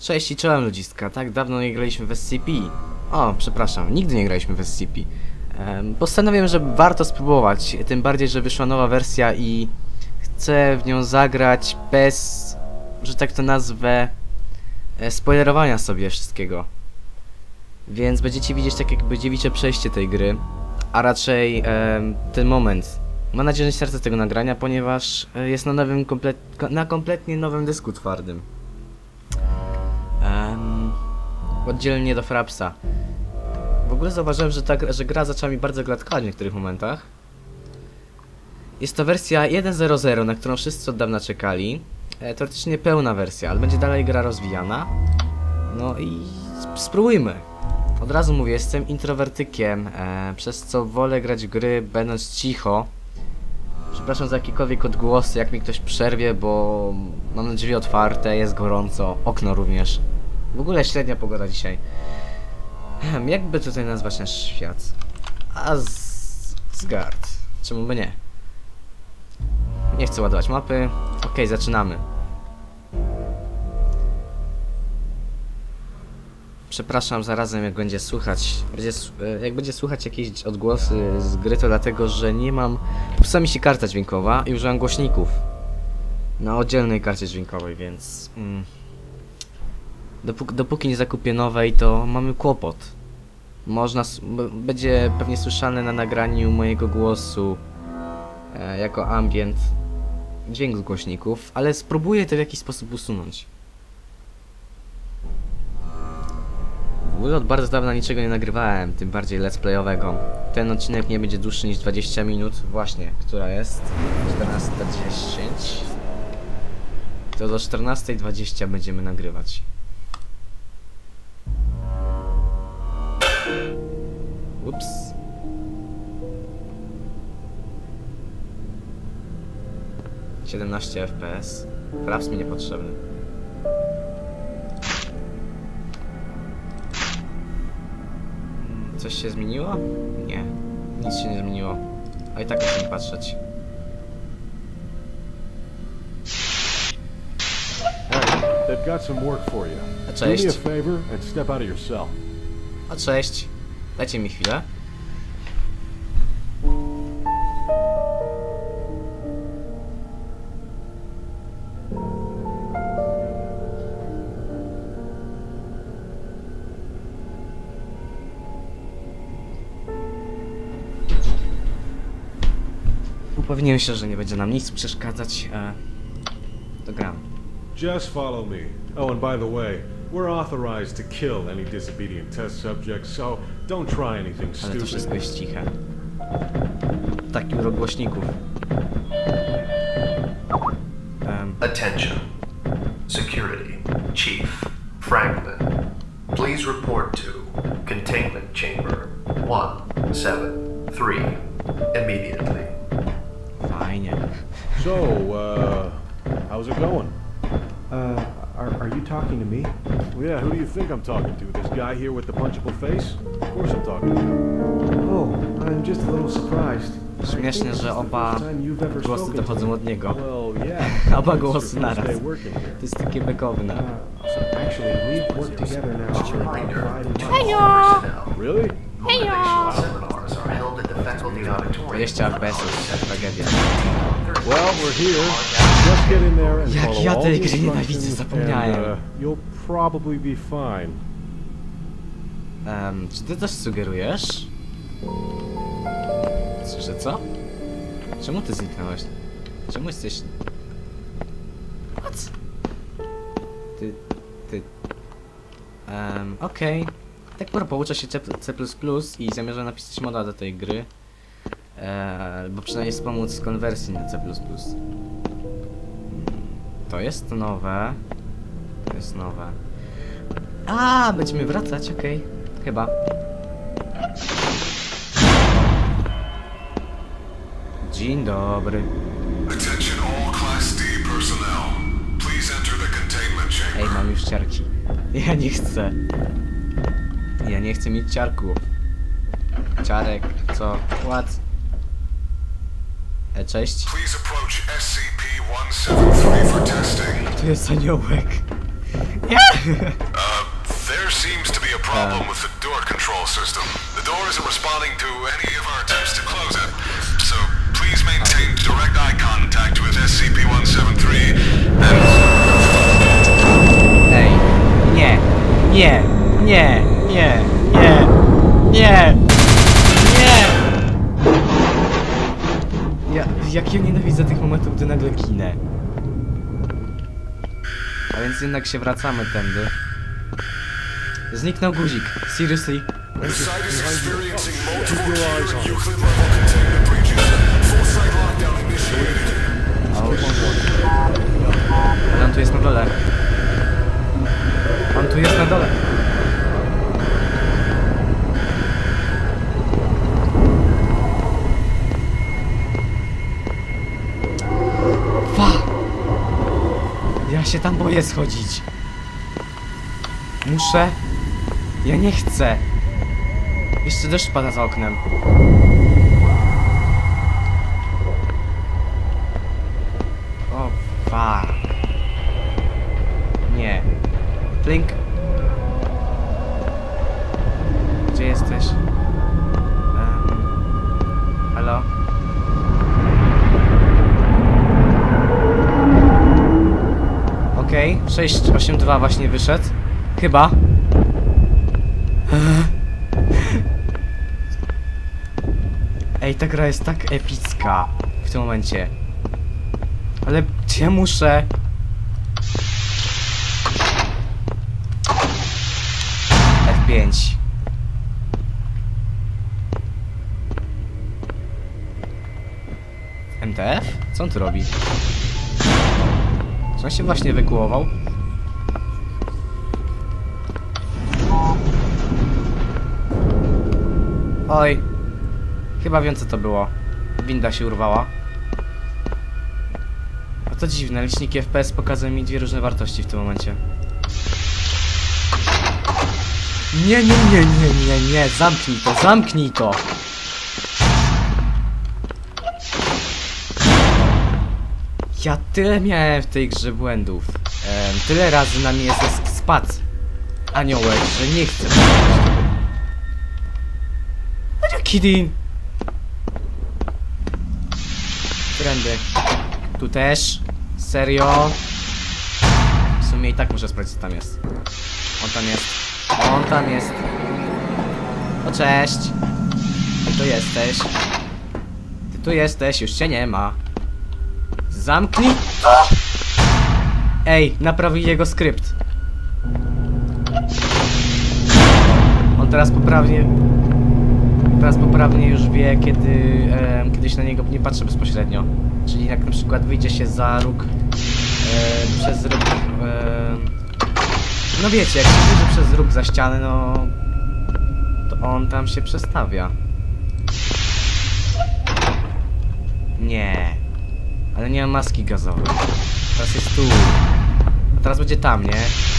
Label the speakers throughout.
Speaker 1: Cześć i czołem ludziska, tak dawno nie graliśmy w SCP. O, przepraszam, nigdy nie graliśmy w SCP. Em, postanowiłem, że warto spróbować, tym bardziej, że wyszła nowa wersja i chcę w nią zagrać bez, że tak to nazwę, e, spoilerowania sobie wszystkiego. Więc będziecie widzieć tak jakby dziewicze przejście tej gry, a raczej ten moment. Mam nadzieję, że serce tego nagrania, ponieważ e, jest na nowym, na kompletnie nowym dysku twardym. Oddzielnie do Frapsa. W ogóle zauważyłem, że, ta, że gra zaczęła mi bardzo gladkać w niektórych momentach. Jest to wersja 1.0.0, na którą wszyscy od dawna czekali. E, teoretycznie pełna wersja, ale będzie dalej gra rozwijana. No i sp- spróbujmy. Od razu mówię, jestem introwertykiem, e, przez co wolę grać gry będąc cicho. Przepraszam za jakiekolwiek odgłosy, jak mi ktoś przerwie, bo mam drzwi otwarte, jest gorąco, okno również. W ogóle średnia pogoda dzisiaj. Jakby tutaj nazwać nasz świat? Asgard. Czemu by nie? Nie chcę ładować mapy. Okej, zaczynamy. Przepraszam zarazem jak będzie słuchać, będzie, e, jak będzie słuchać jakieś odgłosy z gry, to dlatego, że nie mam, psa mi się karta dźwiękowa i użyłem głośników na oddzielnej karcie dźwiękowej, więc mm, dopóki, dopóki nie zakupię nowej, to mamy kłopot. Można, będzie pewnie słyszane na nagraniu mojego głosu e, jako ambient dźwięk z głośników, ale spróbuję to w jakiś sposób usunąć. W ogóle od bardzo dawna niczego nie nagrywałem, tym bardziej let's playowego. Ten odcinek nie będzie dłuższy niż 20 minut, właśnie, która jest 14.10. To do 14.20 będziemy nagrywać. 17 FPS. Fraps mi niepotrzebny. Hmm, coś się zmieniło? Nie. Nic się nie zmieniło. A i tak musimy patrzeć.
Speaker 2: They've got some work for you.
Speaker 1: A cześć.
Speaker 2: Do me a favor and step out of your cell.
Speaker 1: A cześć. Dajcie mi chwilę. Upewniłem się, że nie będzie nam nic przeszkadzać. E, to gram.
Speaker 2: Just follow me. Oh, and by the way, we're authorized to kill any disobedient test subjects, so don't try anything
Speaker 1: Ale to wszystko
Speaker 2: stupid.
Speaker 1: jest ciche. Taki urok głośników. Em,
Speaker 3: Attention. Security. Chief. Franklin. Please report to Containment Chamber 173 immediately.
Speaker 1: Fajnie.
Speaker 2: So, uh, how's it going?
Speaker 4: Uh, are, are you talking to me?
Speaker 2: Well, yeah, who do you think I'm talking to? This guy here with the punchable face? Of course I'm talking to you.
Speaker 4: Oh, I'm just a little surprised. I think
Speaker 1: Śmiesznie,
Speaker 4: this is
Speaker 1: że
Speaker 4: the
Speaker 1: oba
Speaker 4: first time you've ever
Speaker 1: głosy
Speaker 4: spoken to
Speaker 1: dochodzą
Speaker 4: me.
Speaker 1: od niego.
Speaker 2: Well, yeah.
Speaker 1: Oba
Speaker 2: It's
Speaker 1: głosy naraz.
Speaker 2: working here.
Speaker 1: To jest takie bekowne.
Speaker 4: Uh, actually, we've worked together now for about five months.
Speaker 3: Personnel.
Speaker 2: Really?
Speaker 3: Motivational
Speaker 1: 20 FPS, tragedia.
Speaker 2: Well, we're here. Just get in there and
Speaker 1: Jak
Speaker 2: follow
Speaker 1: ja
Speaker 2: all
Speaker 1: tej
Speaker 2: the
Speaker 1: gry nienawidzę,
Speaker 2: instructions
Speaker 1: zapomniałem.
Speaker 2: and, uh, you'll probably be fine.
Speaker 1: Em, czy ty coś sugerujesz? Że co? Czemu ty zniknąłeś? Czemu jesteś... What? Ty... Ty... Um, okej. Tak propos, uczę się C++ i zamierzam napisać moda do tej gry. Eee, bo przynajmniej wspomóc z konwersji na C++. Mm, To jest nowe. To jest nowe. A, będziemy wracać, okej. Chyba. Dzień dobry.
Speaker 5: Attention all Class D personnel. Please enter the containment chamber.
Speaker 1: Ej, mam już ciarki. Ja nie chcę. Ja nie chcę mieć ciarków. Ciarek, co? What? E, cześć.
Speaker 5: Please approach SCP-173 for testing.
Speaker 1: Tu jest aniołek.
Speaker 5: There seems to be a problem with the door control system. The door isn't responding to any of our attempts to close it. So please maintain direct eye contact with SCP-173 and
Speaker 1: Ej, nie, nie, nie, nie, nie, nie, nie! Ja, jak ja nienawidzę tych momentów, gdy nagle ginę. A więc jednak się wracamy tędy. Zniknął guzik. Seriously? Ale on tu jest na dole. On tu jest na dole. Się tam boję schodzić. Muszę. Ja nie chcę. Jeszcze deszcz pada za oknem. O, fuck. Nie. Blink. 8.2 właśnie wyszedł. Chyba. Ej, ta gra jest tak epicka w tym momencie. Ale gdzie muszę? F5. MTF? Co on tu robi? Czy on się właśnie wykułował? Oj. Chyba wiem co to było. Winda się urwała. A to dziwne, liczniki FPS pokazują mi dwie różne wartości w tym momencie. Nie, nie, nie, nie, nie, nie, zamknij to, zamknij to! Ja tyle miałem w tej grze błędów. Em, tyle razy na mnie jest spadł aniołek, że nie chcę. Kidding? Trendy. Tu też. Serio? W sumie i tak muszę sprawdzić, co tam jest. On tam jest. On tam jest. O, cześć. Ty tu jesteś. Ty tu jesteś, już cię nie ma. Zamknij! Ej, naprawi jego skrypt. On teraz poprawnie... Teraz poprawnie już wie, kiedy kiedyś na niego nie patrzę bezpośrednio. Czyli jak na przykład wyjdzie się za róg em, przez róg... em, no wiecie, jak się wyjdzie przez róg za ścianę, no... To on tam się przestawia. Nie. Ale nie ma maski gazowej. Teraz jest tu. A teraz będzie tam? Nie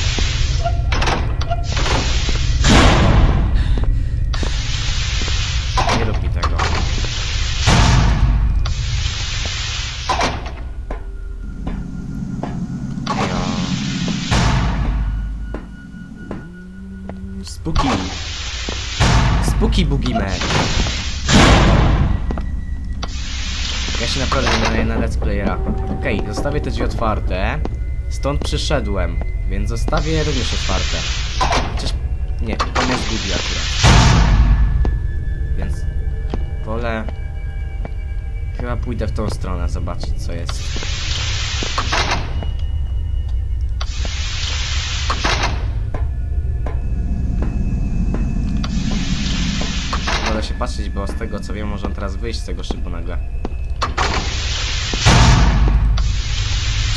Speaker 1: Okej, zostawię te drzwi otwarte. Stąd przyszedłem, więc zostawię również otwarte. Chociaż... Nie, to mnie zgubi akurat. Więc... Wolę... Chyba pójdę w tą stronę, zobaczyć co jest. Wolę się patrzeć, bo z tego co wiem, może on teraz wyjść z tego szybu nagle.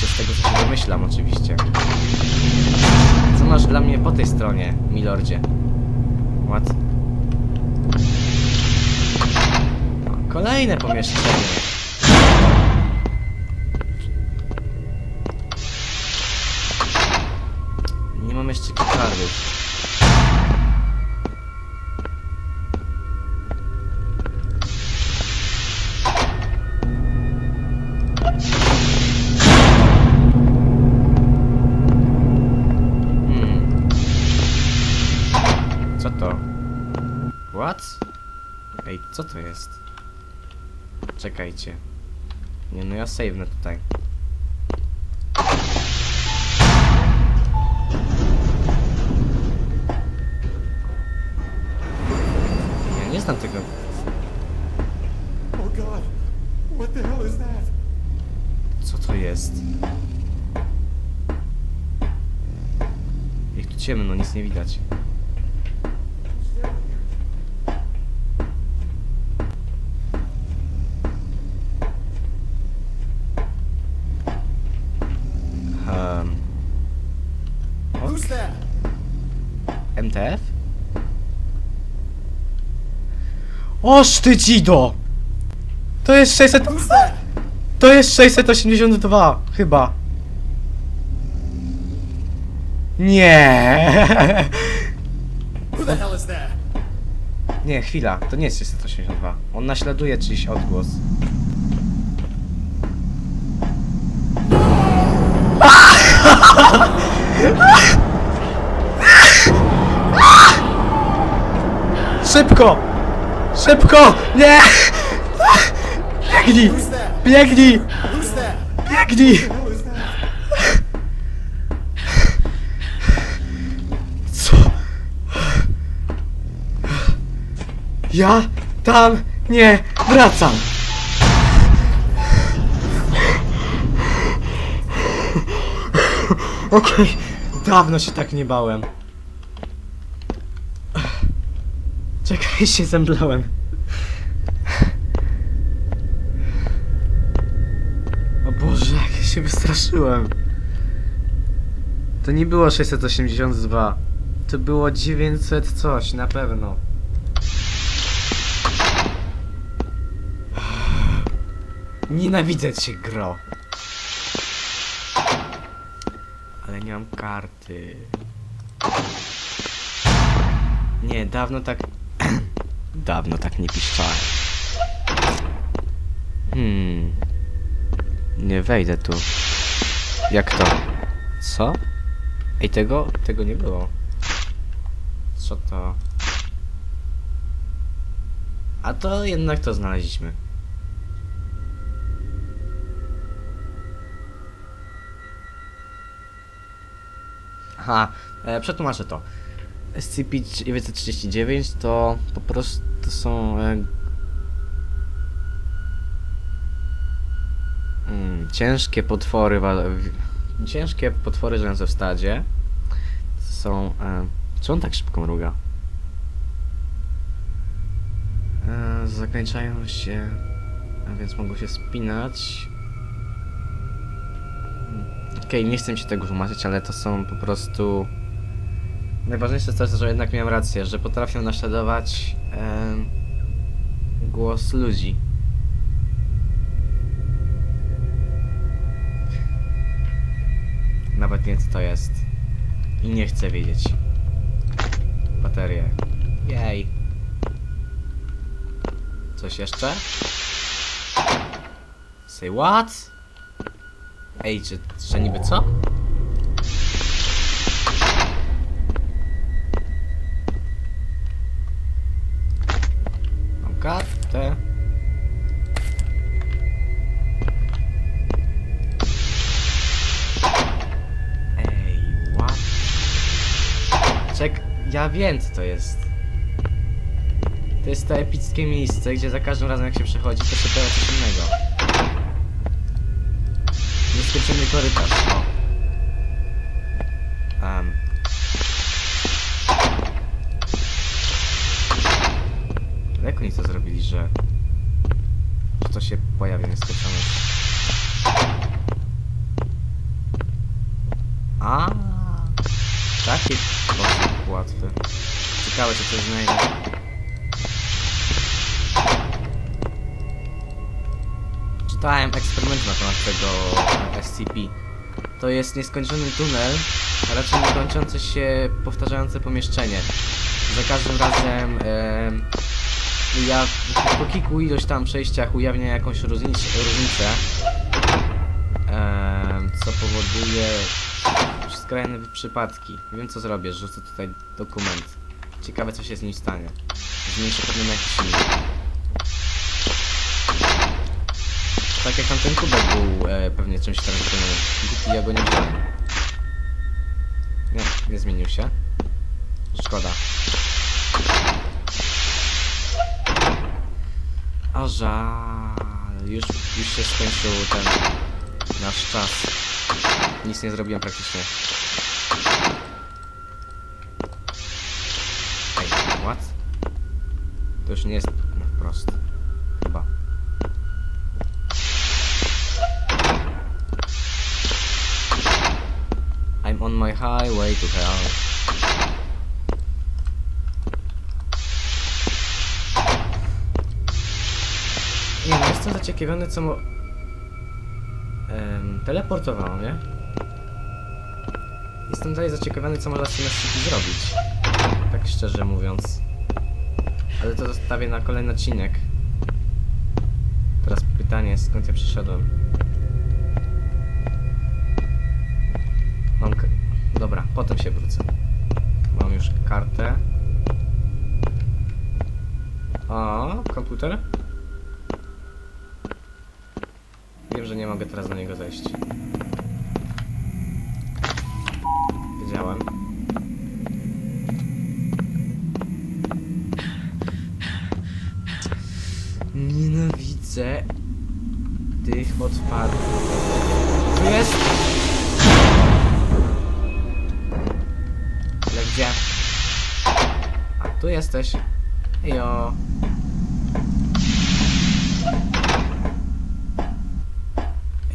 Speaker 1: Czy z tego co się domyślam oczywiście. Co masz dla mnie po tej stronie, milordzie? What? Kolejne pomieszczenie. Co to jest? Czekajcie. Nie no ja save'nę tutaj. Ja nie znam tego.
Speaker 2: Oh god! What the hell is that?
Speaker 1: Co to jest? Jak tu ciemno, nic nie widać. O sztycido! To jest 600...
Speaker 6: Who's that?
Speaker 1: To jest 682, chyba. Nie. Nie, chwila, to nie jest 682. On naśladuje czyjś odgłos. Szybko! Szybko! Nie! Biegnij! Biegnij! Biegnij! Co? Ja tam nie wracam. Okej, dawno się tak nie bałem. Czekaj, się zemdlałem. O Boże, jak ja się wystraszyłem. To nie było 682. To było 900 coś, na pewno. Nienawidzę cię, gro. Ale nie mam karty. Nie, dawno tak... dawno tak nie piszczałem. Hmm... Nie wejdę tu. Jak to? Co? Ej, tego? Tego nie było. Co to? A to jednak to znaleźliśmy. Aha, e, przetłumaczę to. SCP-939 to po prostu są e, Mm, ciężkie potwory, ciężkie potwory żyjące w stadzie są... E, czy on tak szybko mruga? E, zakończają się, a więc mogą się spinać. Mm, Okej, nie chcę się tego tłumaczyć, ale to są po prostu... Najważniejsze jest to, że jednak miałem rację, że potrafią naśladować em, głos ludzi. Nawet nie co to jest. I nie chcę wiedzieć. Baterie. Jej. Coś jeszcze? Say what? Ej, czy, że niby co? Kartę. Ej, what? Czek, ja wiem co to jest. To jest to epickie miejsce, gdzie za każdym razem jak się przechodzi, to się pojawia coś innego. Nieskończony korytarz, o. Um. Jak zrobili, że... że to się pojawia nieskończony... A, taki sposób łatwy. Ciekawe, czy coś znajdę. Czytałem eksperyment na temat tego e, SCP. To jest nieskończony tunel, a raczej niekończące się, powtarzające pomieszczenie. Za każdym razem em, ja po kilku ilość tam przejściach ujawnia jakąś różnicę, różnicę em, co powoduje skrajne przypadki. Wiem co zrobię, rzucę tutaj dokument. Ciekawe co się z nim stanie. Zmniejszy pewnie na jakiś inny. Tak jak tamten kubek był e, pewnie czymś teraz. Głupi, ja go nie wziąłem. Nie, nie zmienił się. Szkoda. A żal. Już, już się skończył ten nasz czas. Nic nie zrobiłem praktycznie. Ej, what? To już nie jest na wprost. Chyba. I'm on my highway to hell. Nie no, jestem zaciekawiony co mo... Em, teleportowało mnie. Jestem dalej zaciekawiony co można z tym zrobić. Tak szczerze mówiąc. Ale to zostawię na kolejny odcinek. Teraz pytanie, skąd ja przyszedłem? Mam Dobra, potem się wrócę. Mam już kartę. O, komputer? Wiem, że nie mogę teraz na niego zejść. Wiedziałem. Nienawidzę tych odpadów. Jest! Ale gdzie? A, tu jesteś. Jo.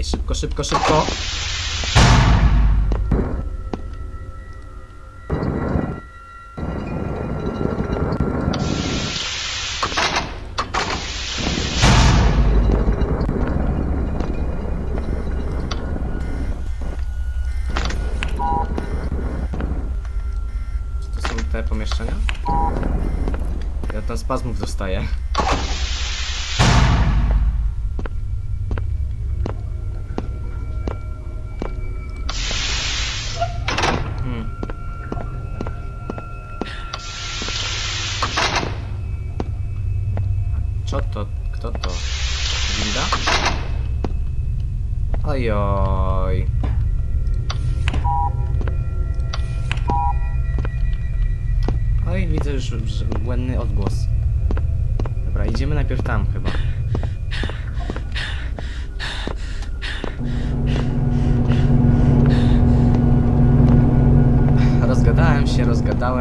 Speaker 1: Ej, szybko, szybko, szybko. To są te pomieszczenia? Ja tam spazmów dostaję.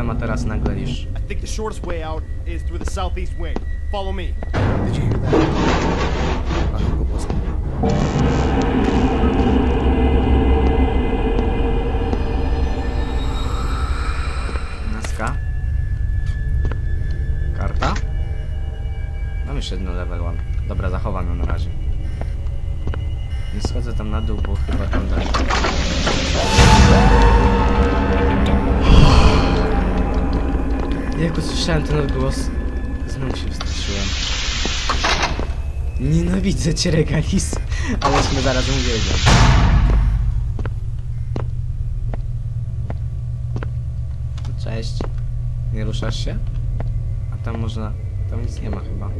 Speaker 1: Rozgadałem, a teraz nagle już...
Speaker 6: I think the shortest way out is through the southeast wing. Follow me.
Speaker 4: Did you hear that? I hope it
Speaker 1: usłyszałem ten odgłos, znowu się wystraszyłem. Nienawidzę cię, Regalis, aleśmy zaraz uwielbiam. Cześć. Nie ruszasz się? A tam można... Tam nic nie ma chyba.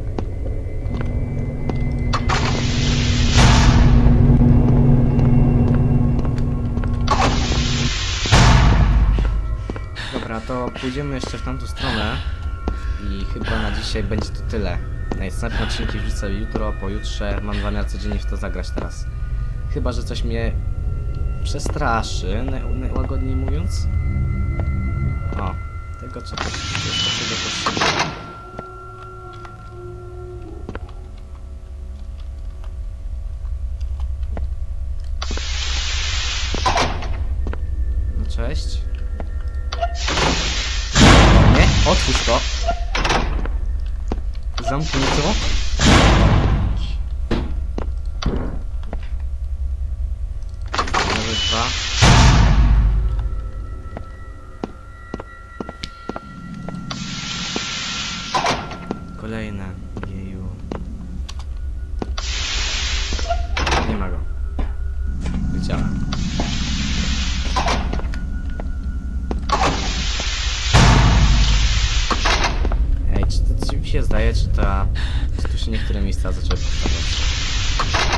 Speaker 1: To pójdziemy jeszcze w tamtą stronę. I chyba na dzisiaj będzie to tyle. Następne odcinki wrzucę jutro, pojutrze. Mam zamiar codziennie w to zagrać teraz. Chyba, że coś mnie przestraszy, naj- najłagodniej mówiąc. O, tego czego, czego potrzebuję. Zamknij to. Niektóre miejsca zaczęły powtarzać.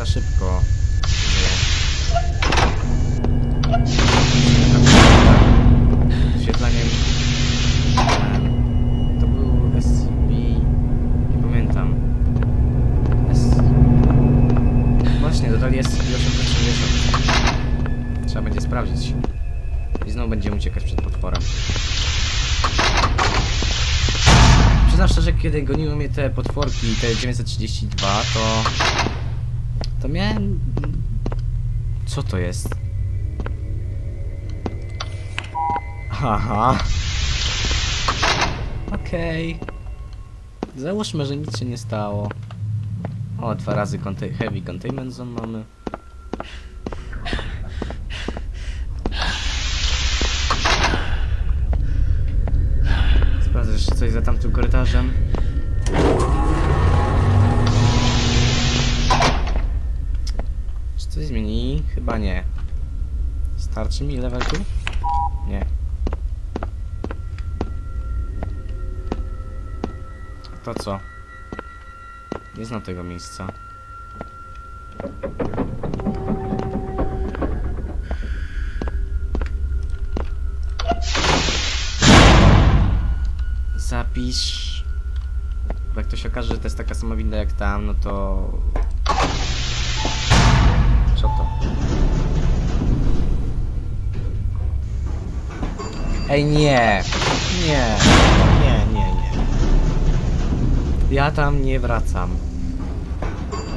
Speaker 1: Za szybko. Wyświetlaniem. To był SCP. Nie pamiętam. S... Właśnie, dodali SCP-830. Trzeba będzie sprawdzić. I znowu będziemy uciekać przed potworem. Przyznam szczerze, kiedy goniły mnie te potworki, te 932, to... Miałem... Co to jest? Haha. Okej. Załóżmy, że nic się nie stało. O, dwa razy heavy containment zone mamy. Sprawdzę jeszcze coś za tamtym korytarzem. Chyba nie. Starczy mi level tu? Nie. To co? Nie znam tego miejsca. Zapisz. Bo jak to się okaże, że to jest taka sama winda jak tam, no to... Ej, nie! Nie! Nie, nie, nie. Ja tam nie wracam.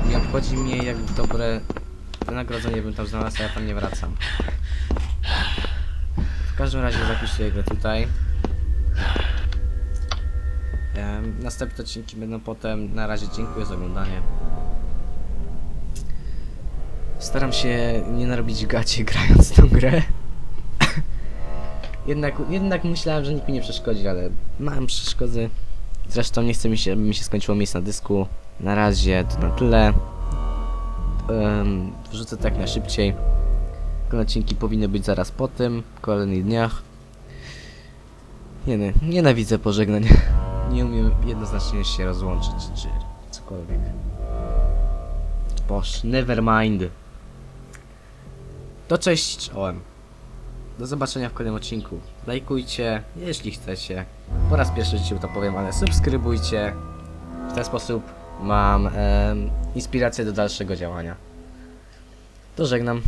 Speaker 1: Nie obchodzi mnie jak dobre wynagrodzenie bym tam znalazł, a ja tam nie wracam. W każdym razie zapisuję grę tutaj. Następne odcinki będą potem. Na razie dziękuję za oglądanie. Staram się nie narobić gacie grając tą grę. Jednak, jednak myślałem, że nikt mi nie przeszkodzi, ale mam przeszkody. Zresztą nie chce mi się, mi się skończyło miejsce na dysku. Na razie to na tyle. Wrzucę tak na szybciej. Kolejne odcinki powinny być zaraz po tym, w kolejnych dniach. Nie, nie, nienawidzę pożegnań. Nie umiem jednoznacznie się rozłączyć, czy cokolwiek. Boż, never mind. To cześć czołem. Do zobaczenia w kolejnym odcinku. Lajkujcie, jeśli chcecie. Po raz pierwszy w życiu to powiem, ale subskrybujcie. W ten sposób mam em, inspirację do dalszego działania. To żegnam.